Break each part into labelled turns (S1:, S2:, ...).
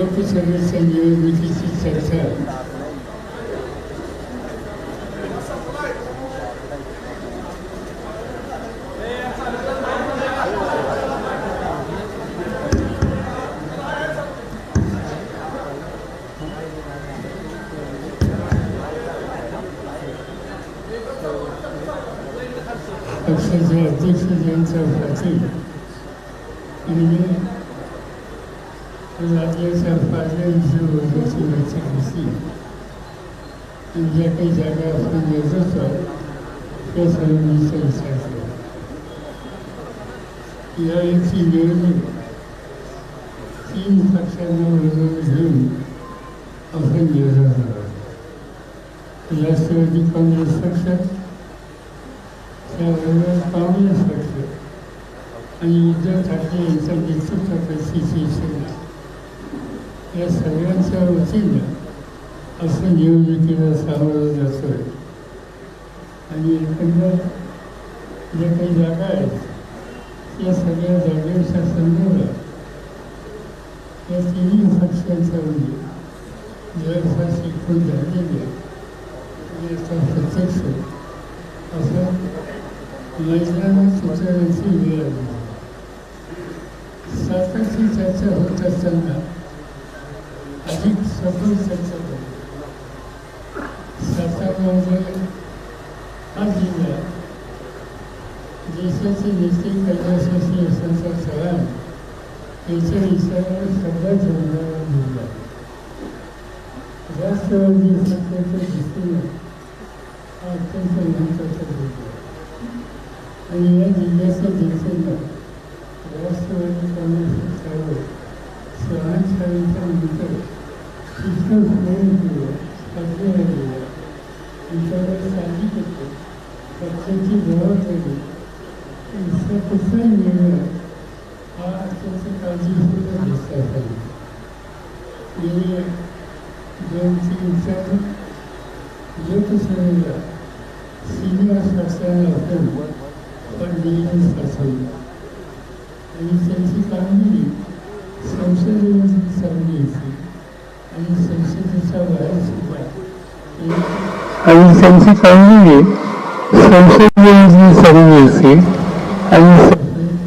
S1: Seigneur, puisque le Seigneur multiplie ses œuvres. la pieza facă în jurul Iosif Vasilisi. Indica que já era filho de José, pensando em licença. E aí, filho, filho, fazendo o resumo ao filho de José. Ela se de quando success, serve para o success. Aí, então, aqui, isso aqui, tudo que se fez. या सगळ्यांच्या वतीनं असं निवडणुकीला सामोरं जातो आहे आणि एकंदर ज्या काही जागा आहेत त्या सगळ्या जागेच्या संदर्भात या तिन्ही पक्षांच्या म्हणजे जवळपास एकूण झालेले याचा प्रत्यक्ष असं मैदानात सुचवण्याची वेळ आली. सातत्य चर्चा होत असताना सभी शिक्षकों शिक्षकों से हर ज़िले जैसे से जैसे कला एसोसिएशन से चयन जैसे जैसे सभी ज़िले में मिला दस जैसे जैसे जिसकी आजकल से नहीं कर सकते ये ज़िले से जैसे राष्ट्रवादी कांग्रेस से स्वयं सेविका मिलकर discutendo, fazendo. Então, essa vida adjetivando essa senhora a de Stephanie. E gente insana, gente senhora, senhora Sassanação, família Sassanação. A iniciativa Miri, são seres de São Luís. आणि संसदेच्या बाहेर सुद्धा आणि त्यांची कामगिरी संसदेमध्ये आणि अत्यंत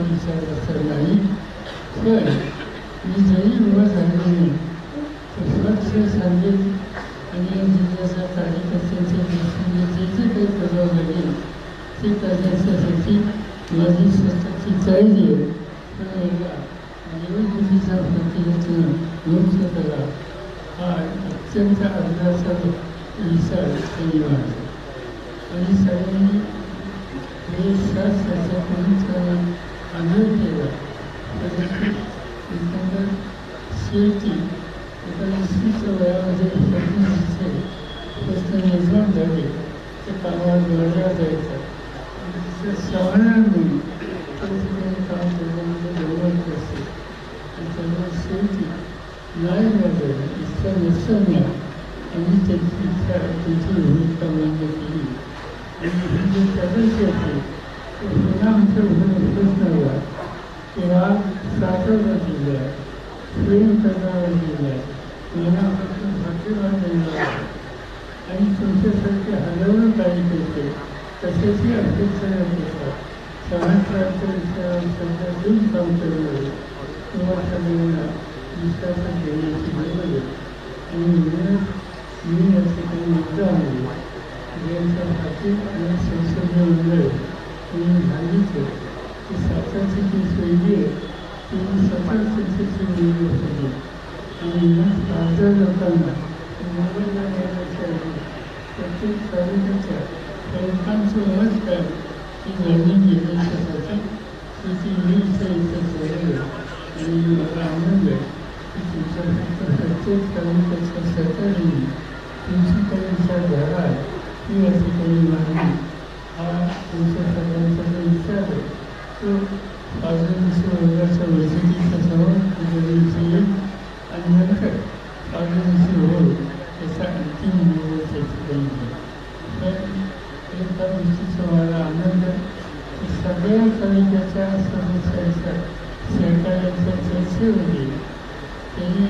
S1: विचार असणार नाही पण मी जरी नाही स्वच्छ सांगेल आणि जिल्ह्याच्या कार्यकर्त्यांच्या दृष्टीने जे जे काही करावं लागेल ते करण्यासाठी माझी स्वतःची तयारी आहे निवडणुकीचा प्रतिनिधित्व मुक्त करा हा अत्यंत आग्रहाचा विचार आणि सगळ्यांनी हे शास्त्राच्या पवित्र आधार केला. परंतु एकंदर शेवटी एका वयामध्ये प्रश्न प्रश्न निर्माण झाले. ते कामावर जोडल्या जायचं. आणि तिथं काम करण्यामध्ये गौरव असते त्यामुळे शेवटी नाही त्याची इच्छा त्याची भूमिका मान्य केली. पुन्हा आमच्या किंवा साखरला दिला प्रेम करणारा दिला मनापासून भाग्यवान देणारा आणि तुमच्यासारखे हजारो कार्यकर्ते कशाची अपेक्षा नव्हत्या समाजाच्या विषयावर सध्या काम करणारे किंवा सगळ्यांना विश्वासात घेण्याची गरज आहे आणि म्हणूनच मी या ठिकाणी मुद्दा ज्यांच्या हाती आणि संसदीय मंडळ यांनी सांगितलं की सातारची जी शैली आहे. ती सतत त्याची वेगळी होती आणि मग खासदार लोकांना मुंबईला येण्याच्या प्रत्येक तालुक्याच्या प्रमुखांचं मत काय की जाणून घेण्याच्यासाठी त्याची वीज इथं ठेवलं आणि मला आनंद आहे की तुमच्यासारखं प्रत्येक तालुक्याच्या सरकारने तुमची काही विचार झाला ही या ठिकाणी मागणी हा तुमच्या सगळ्यांचा जो विचार आहे तो पाचवीस वर्गाच्या बैठकीच्या समोर तुमच्या येईल आणि नंतर पाचवीस होईल त्याचा अंतिम निर्णय त्या ठिकाणी घेईल पण एका गोष्टीचा मला आनंद आहे की सगळ्या तालुक्याच्या सदस्यांच्या सहकार्याच्या चर्चेमध्ये त्यांनी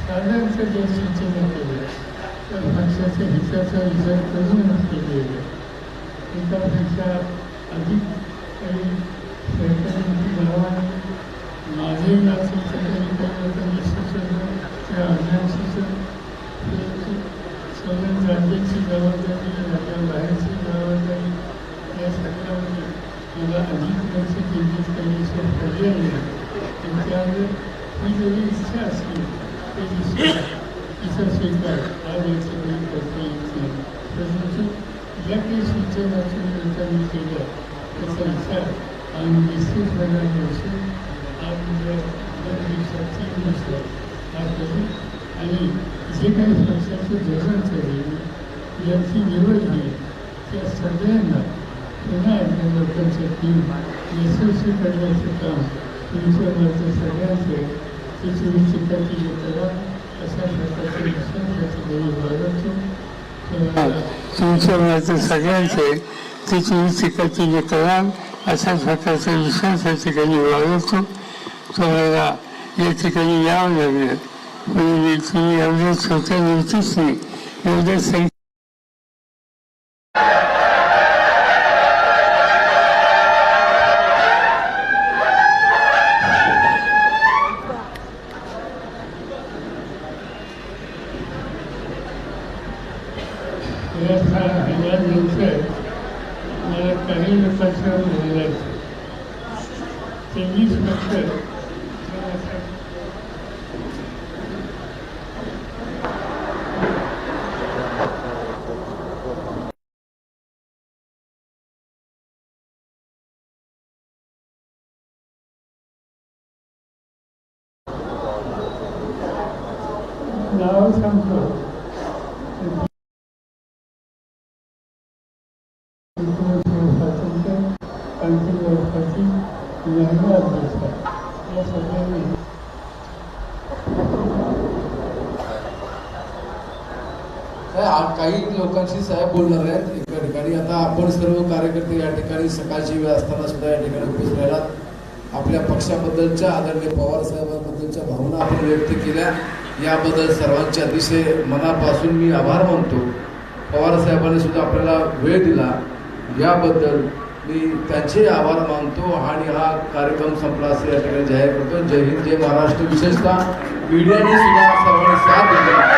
S1: साधारणच्या ज्या सूचना केल्या त्या पक्षाच्या हिताचा विचार करूनच केली आहे एकापेक्षा अधिक काही सहकारी गावाने माझे नाव सुचवलं काही लोकांनी सुचवलं त्या अज्ञान सुचवलं सोडून राज्याची जबाबदारी राज्या बाहेरची जबाबदारी या सगळ्यामध्ये मला अधिक लक्ष केंद्रित करण्याशिवाय पर्याय नाही आणि त्यामुळे ही जरी इच्छा असली तरी इच्छा स्वीकार. हा व्यक्ती करता येत नाही परंतु ज्या काही सूचना तुम्ही लोकांनी केल्या त्याचा विचार आम्ही निश्चितपणाने असून आज दोन दिवसात तीन दिवसात हा करू आणि जे काही पक्षाचं धोरण ठरलेलं याची निवड होईल त्या सगळ्यांना पुन्हा एकदा लोकांच्या टीम यशस्वी करण्याचं काम तुमच्या मात्र सगळ्यांचं आहे. ते तुम्ही चिकाटी करा अशा प्रकारचे विश्वास या ठिकाणी बाळगतो तुमच्या सगळ्यांचे ते तुम्ही जे कराल अशा प्रकारचा विश्वास या ठिकाणी वागवतो तुम्हाला या ठिकाणी यावं लागलं. म्हणजे तुम्ही एवढ्या छोट्या नव्हतीच नाही एवढ्या संख्या career reflection in life. Changes structure. Now some या सगळ्यांनी
S2: काय काही लोकांशी साहेब बोलणार आहेत. एका ठिकाणी आता आपण सर्व कार्यकर्ते या ठिकाणी सकाळची वेळ असताना सुद्धा या ठिकाणी उपस्थित राहिलात. आपल्या पक्षाबद्दलच्या आदरणीय पवार साहेबांबद्दलच्या भावना आपण व्यक्त केल्या. याबद्दल सर्वांचे अतिशय मनापासून मी आभार मानतो. पवार साहेबांनी सुद्धा आपल्याला वेळ दिला. याबद्दल मी त्यांचे आभार मानतो. आणि हा कार्यक्रम संपला असे या ठिकाणी जाहीर करतो जय हिंद जय महाराष्ट्र. विशेषतः मीडियाने सुद्धा सर्वांनी साथ दिला.